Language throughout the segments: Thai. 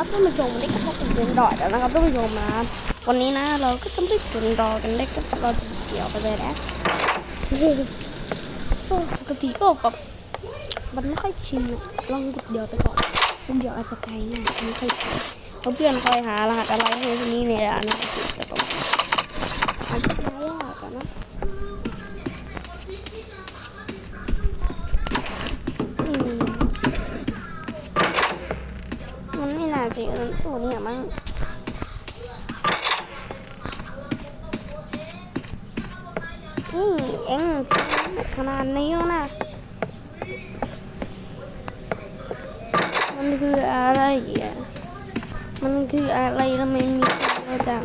ครับท่านผู้ชมวันนี้ก็พบกับเกมดอยแล้วนะครับท่านผู้ชมนะวันนี้นะเราก็จะไม่เป็นดอกันได้ก็เราจะเกี่ยวไปเลยนะปกติก็แบบมันไม่ค่อยชินลองกดเดียวไปก่อนเดียวอาจจะไกลหน่อยไม่ค่อยเราเพื่อนคอยหารหัสอะไรให้ทีนี้เนี่ยนะสิแต่ก็ มันไม่น่าสิตัวนี้มั้งอืมเอ็งขนาดนี้นะมันคืออะไรอะมันคืออะไรทำไมมีเยอะจัง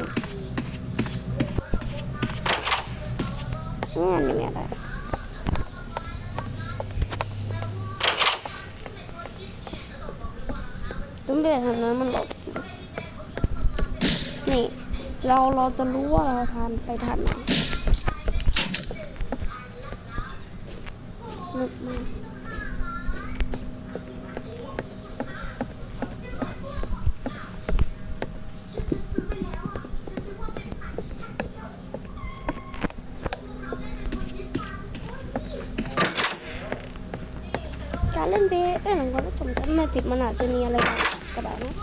นี่อันนี้อะไร ต้องไปทางนั้นมันหลบนี่ เราเราจะรู้ว่าเราทานไปทานไหนนึกมาการเล่นเบสได้หนังก็ผมจะไม่ผิดมันอาจจะมีอะไร ก็ได้นะ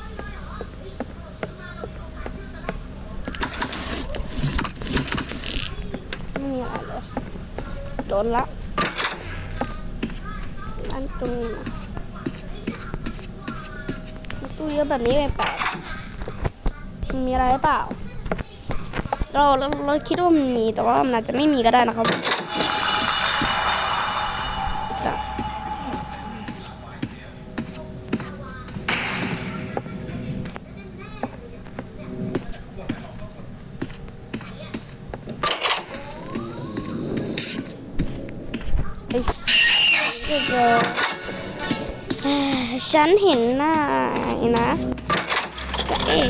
ไม่มีอะไรเลยโดนละอันตรงนี้นะตู้เยอะแบบนี้แปลกๆมันมีอะไรหรือเปล่าเราเราเราคิดว่ามันมีแต่ว่ามันอาจจะไม่มีก็ได้นะครับ เด็กเอ่อฉันเห็นหน้านะเอ๊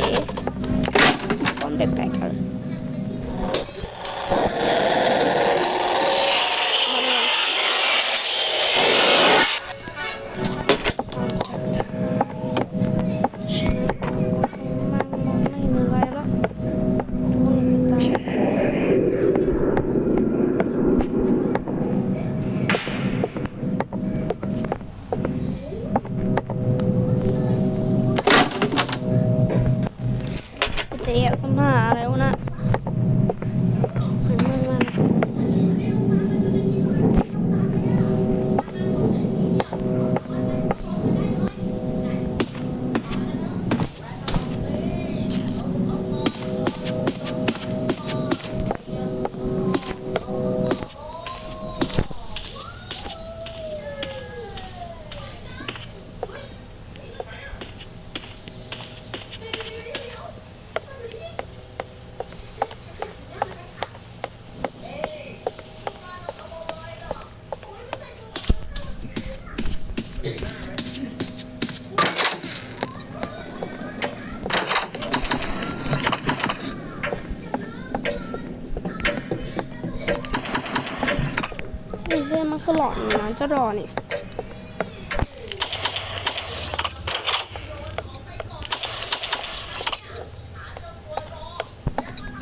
จะรอนี่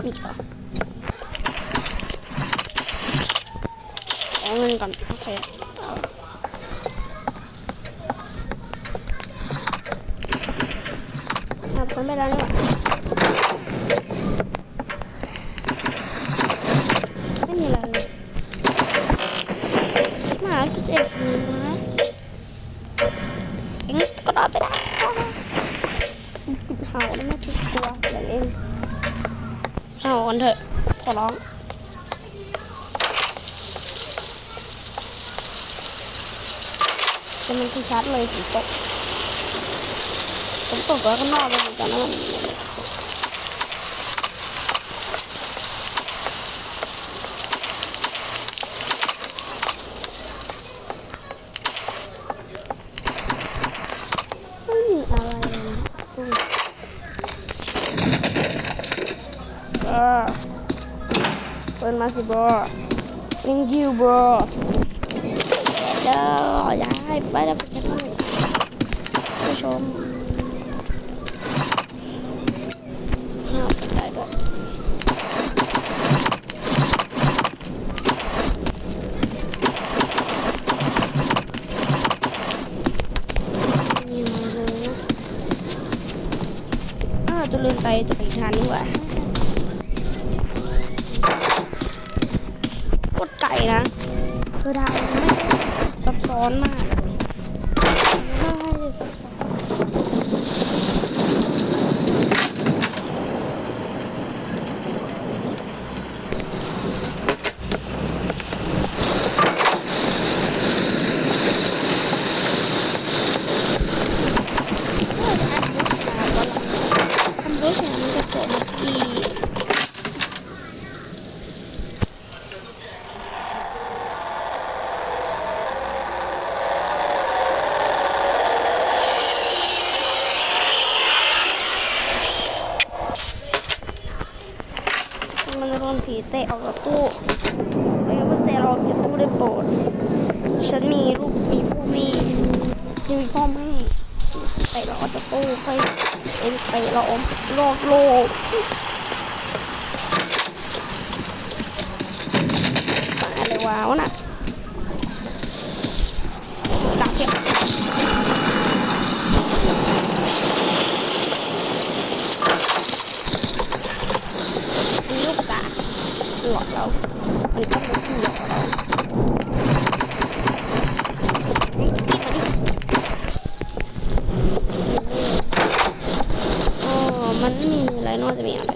นี่ก่อนเอาเงินก่อนโอเคเอาเอาคนไปแล้วนี่หว่าไม่มีอะไรเลยหมากูเจ็บสินะเอ็งก็รอดไปได้เห่าแล้วไม่ถูกกลัวเดี๋ยวเอง เถอะ ขอร้องจะมันคือชัดเลยฝนตกฝนตกแล้วก็นอกไปเหมือนกันน มาสิบอ thank you bro เด้อย้ายไปแล้วไปกันผู้ชมน่าไปด้วยจะลืมไปจะไปทานดีกว่า ตรไก่นะ คือทางมันไม่ซับซ้อนมากไม่ได้ซับซ้อน ทำด้วยแขนมันจะโผล่มาอีกมันจะโดนผี เตะออกจากตู้แล้วก็เตะเราออกจากตู้ได้โปรดฉันมีลูกมีผู้มียังมีพ่อแม่เตะเราออกจากตู้ไปเองเตะเราออกโลกโลกมาเลยวาวน่ะกลับเก็บมีลูกตาหล อ๋อมันมีอะไรนอกจากมีอะไร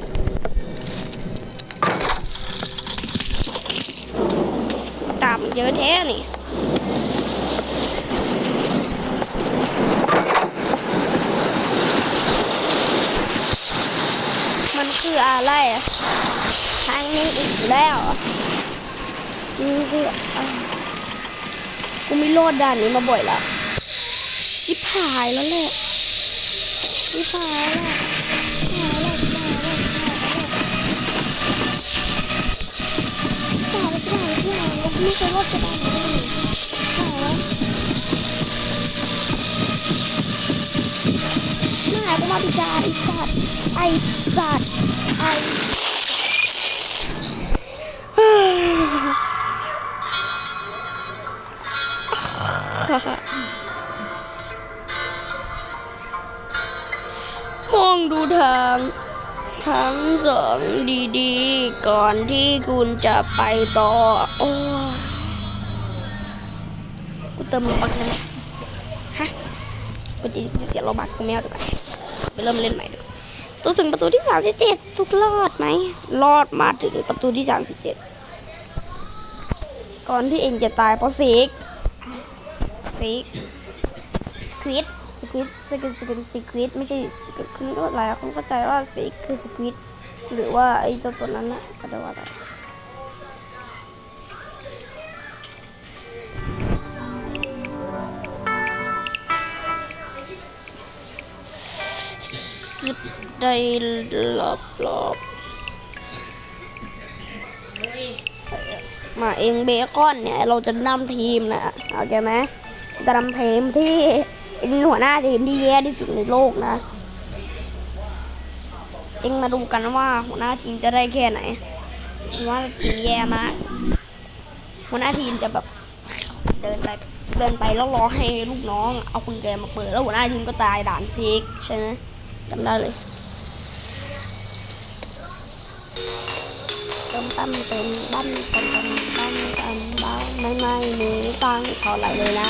ตามเยอะแท้นี่ มันคืออะไรอะทางนี้อีกแล้วอะนี่คืออะไรกูไม่ โลดด่านนี้มาบ่อยแล้ว ชิบหายแล้วแหละ ชิบหายแล้วหายแล้วหายแล้วหายแล้วชิบหายแล้วชิบหายแล้วชิบหายแล้วไม่เคยรอดจะได้เลยชิบหายแล้วน่ากูมาพิจารไอสัตว์ ไอสัตว์ ไอ มองดูทางทั้งสองดีๆ ก่อนที่คุณจะไปต่อ โอ้กูเติมโลบักใช่ไหมฮะกูจะเสียโลบักกูไม่เอาดีกว่าไปเริ่มเล่นใหม่ดีกว่าตัวถึงประตูที่ 37 ทุกรอดไหม รอดมาถึงประตูที่ 37 ก่อนที่เองจะตายเพราะซิก ซิกสควิดสควิดสควิดสควิดสควิดไม่ใช่สควิดคุณก็หลายคนเข้าใจว่าสีคือสควิดหรือว่าไอ้เจ้าตัวนั้นนะก็ได้ว่าอะไรสิบได้รอบรอบมาเองเบคอนเนี่ย เราจะนำทีมนะเข้าใจไหม จะนำทีมที่เป็นหัวหน้าทีมที่แย่ที่สุดในโลกนะเองมาดูกันว่าหัวหน้าทีมจะได้แค่ไหนหัวหน้าทีมแย่มากหัวหน้าทีมจะแบบเดินไปเดินไปแล้วรอให้ลูกน้อง เอากุญแจมาเปิดแล้วหัวหน้าทีมก็ตายด่านเช็คใช่ไหมจำได้เลยเติมตั้มเติมบ้านเติมตั้มบ้านเติมบ้านไม่ไม่มีตังค์เท่าไหร่เลยนะ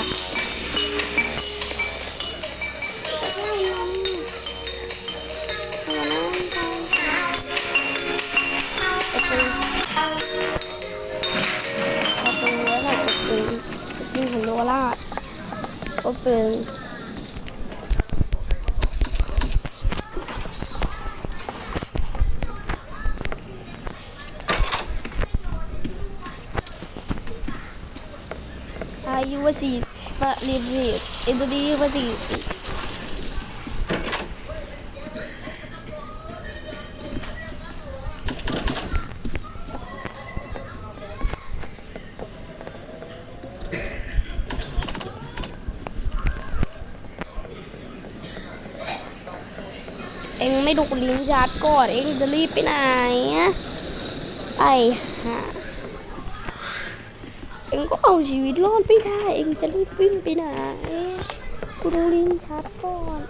ก็เป็นอายุวสีป อินโดนีวสีจิเองไม่ดูลิงก์ชาร์จก่อนเองจะรีบไปไหนอะไปหาเองก็เอาชีวิตรอดไม่ได้เองจะรีบวิ่งไปไหนกูดูลิงชาร์จก่อน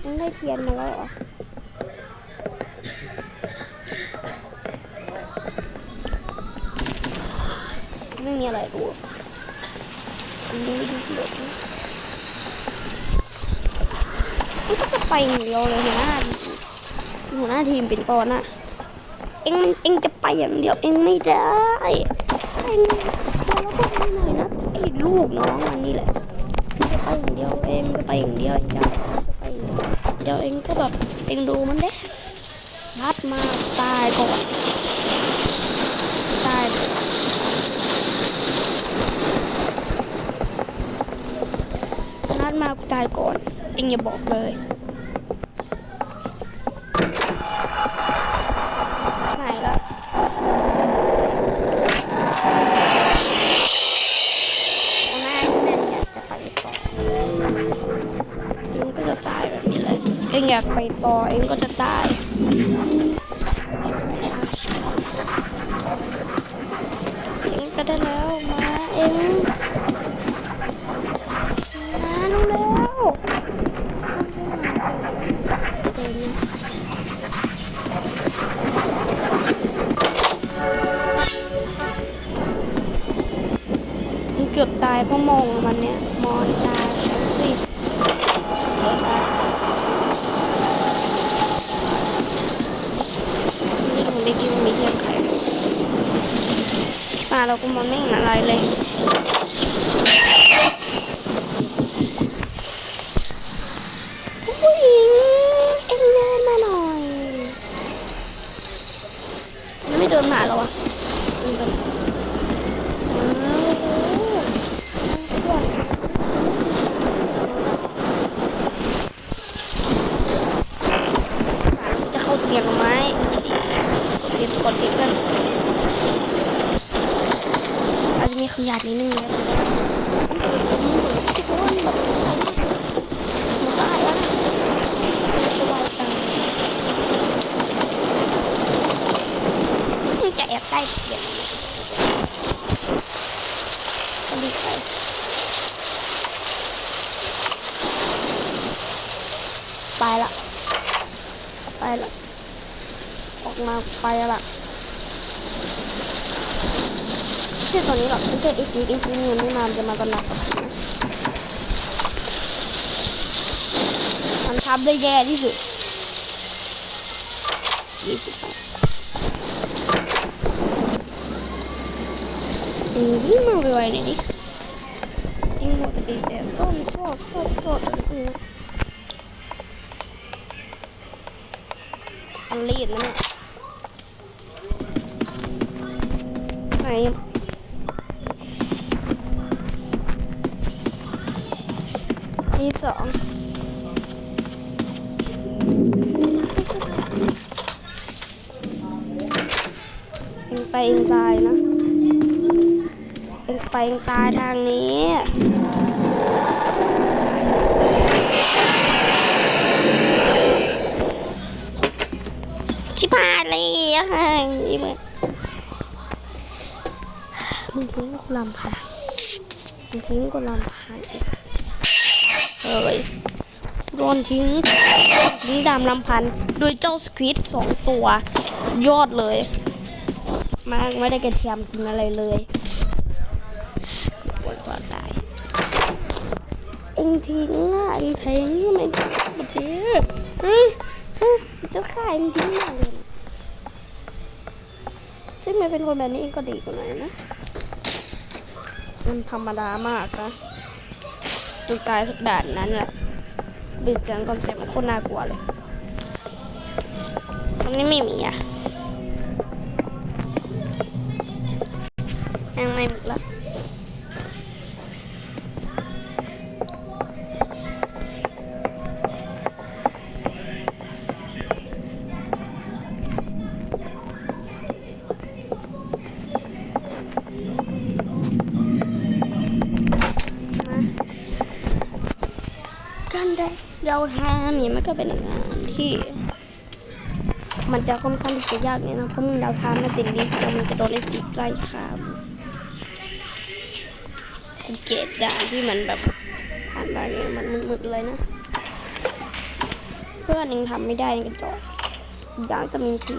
กูมันได้เทียนมาแล้วเหรอไม่มีอะไรดูอันนี้ดูเด็กนะมันก็จะไป อย่างเดียวเลยหัวหน้าหัวหน้าทีมเป็นปอนอะเอ็งมันเอ็งจะไปอย่างเดียวเอ็งไม่ได้เอ็งแล้วก็ไม่หน่อยนะไอ้ลูกน้องมันนี่แหละจะไปอย่างเดียวเอ็งจะไปอย่างเดียวเองไปอย่างเดียวเดี๋ยวเอ็งก็แบบเอ็งดูมันเด้พัดมาตายก่อนตายนัดมาตายก่อน เอ็งอย่าบอกเลยไหนละหัวหน้าที่นั่นอยากจะไปต่อ เอ็งก็จะตายแบบนี้เลยเอ็งอยากไปต่อเอ็งก็จะตายเอ็งก็ได้แล้วมาเอ็งมารู้แล้วเจนนะมันเกือบตายเพราะมองมันเนี่ย มอนตายฉันสิเกือบตายนี่ของเด็กกี้มันมีเรื่องใส่เลย มาเราก็มองไม่เห็นอะไรเลย ผู้หญิงเอ็งเดินมาหน่อยมันไม่เดินมาหรอวะเดินไปอ้าอ้โหนั่งสักก่อนจะเข้าเตียงหรือไม่กดเตียงกดเตี คือนอาจจะมีคำหยาดนิดนึงนะทุกคนแบบใส่มากหนูตายแล้วนะมันจะแอบใต้เตียงก็รีไปไปละไปละออกมาไปละไม่ ใช่ตัวนี้หรอกไม่ใช่ไอซีไอซีเนี่ยไม่มาจะมาตอนหลังสักทีนะมันทับได้แย่ที่สุดยี่สิบแปดอืมวิ่งมาไปไวๆหน่อยดิยิ่งมัวแต่ไปแอบซ่อนซอดซอดซอดอนอืออันรีดนะเนี่ยไหน ยี่สิบสองเองไปเองตายนะเองไปเองตายทางนี้ชิบหายเลยเฮ้ยมึงมึงทิ้งกูลำพังมึงทิ้งกูลำพังอีก เฮ้ยโดนทิ้งทิ้งตามลำพันธ์โดยเจ้าสควิดสองตัวยอดเลย มากไม่ได้กระเทียมกินอะไรเลยปวดตัวตายเอ็งทิ้งอะเอ็งทิ้งทำไมแบบนี้อืมอืมเจ้าข่าเอ็งทิ้งมาเลยซึ่งมันเป็นคนแบบนี้เองก็ดีกว่าหน่อยนะมันธรรมดามากนะ จนตายสักด่านนั้นแหละบิดเสียงก่อนเสียงมันโคตรน่ากลัวเลยตรงนี้ไม่มีอะยังไม่มีละ เราทางนี้มันก็เป็นงานที่ มันจะค่อนข้างที่จะยากเนี่ยนะเพราะมึงเราทางมันติดลิฟต์แล้วมันจะโดนไอ้สีไล่ครับกูเกลียดด่านที่มันแบบผ่านไปเนี่ยมันมึนๆเลยนะ เพื่อนยังทำไม่ได้ในกระจกยางจะมีสี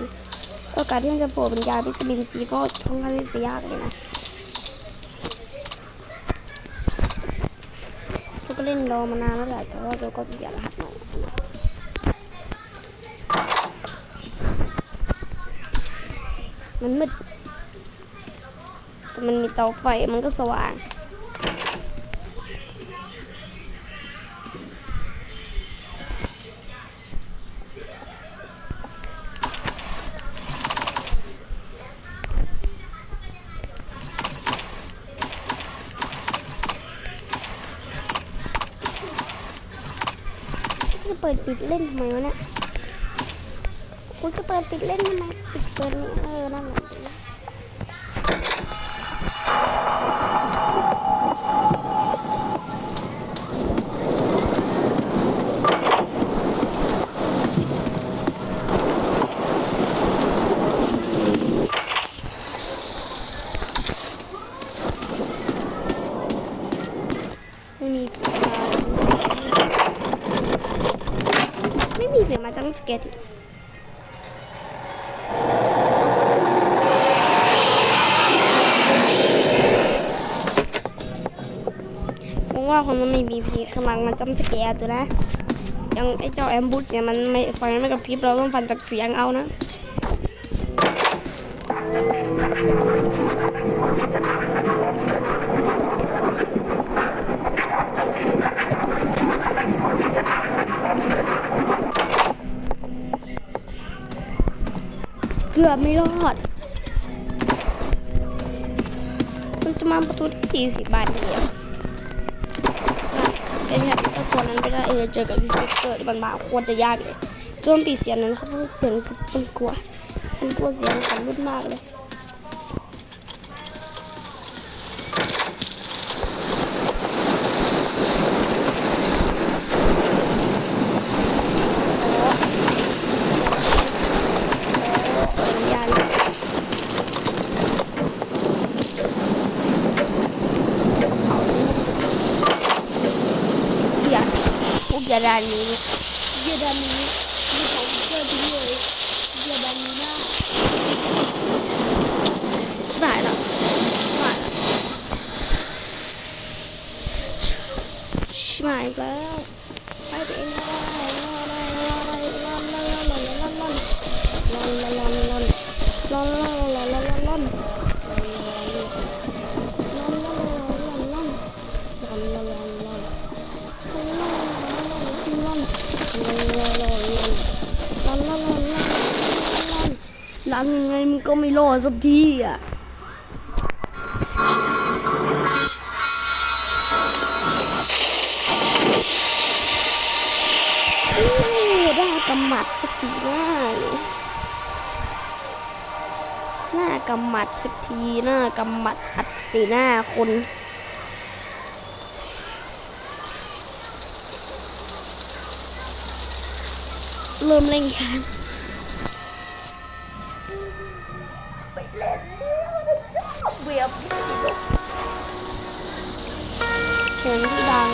โอกาสที่มันจะโผล่เป็นยาพิตบินซีก็ค่อนข้างที่จะยากเลยนะ ล่นรอมานานแล้วแหละแต่ว่าเราก็อยากหัดหน่อยมันมืดแต่มันมีเตาไฟมันก็สว่าง เปิดปิดเล่นทำไมวะเนี่ยกูจะเปิดปิดเล่นทำไมปิดเปิดเออนั่นแหละ I don't get it. ผมว่าคนมันไม่มีพีขมังมันจำสเกตัวนะ ยังไอเจ้าแอมบูสเนี่ยมันไม่ไฟไม่กระพริบเราต้องฟันจากเสียงเอานะ กือบไม่รอด มันจะมาประตูที่สี่สิบาทเดียวเอ็นแฮปปี้ตัวนั้นไปได้เอเจอกับพี่เกิดมันมาโคตรจะยากเลยเครื่องปีเสียงนั้นเขาเสียงมันกลัวมันกลัวเสียงของรุ่นมากเลย ด้านนี้ สักทีอะโอ้ได้กำหมัดสักทีหน้าเลยหน้ากำหมัดสักทีหน้ากำหมัดอัดสีหน้าคนเริ่มเล่นกัน เสียงที่ดัง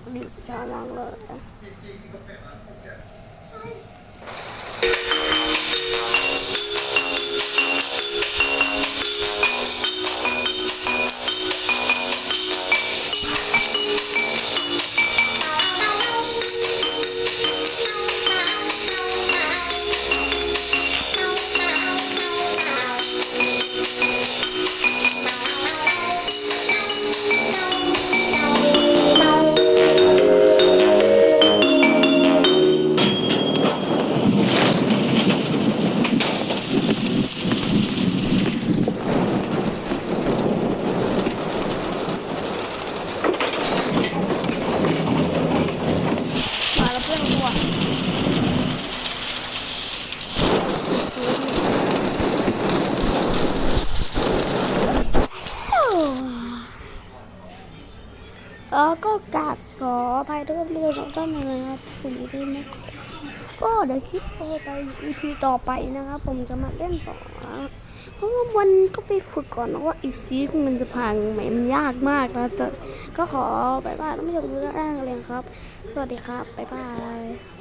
แล้วดิบ เดี๋ยวคลิปต่อไป EP ต่อไปนะครับ ผมจะมาเล่นต่อเพราะว่าวันก็ไปฝึกก่อนนะว่าอีซีมันจะพังไหมมันยากมากนะแต่ก็ขอบายบายท่านผู้ชมทุกท่านเลยครับ สวัสดีครับบายบาย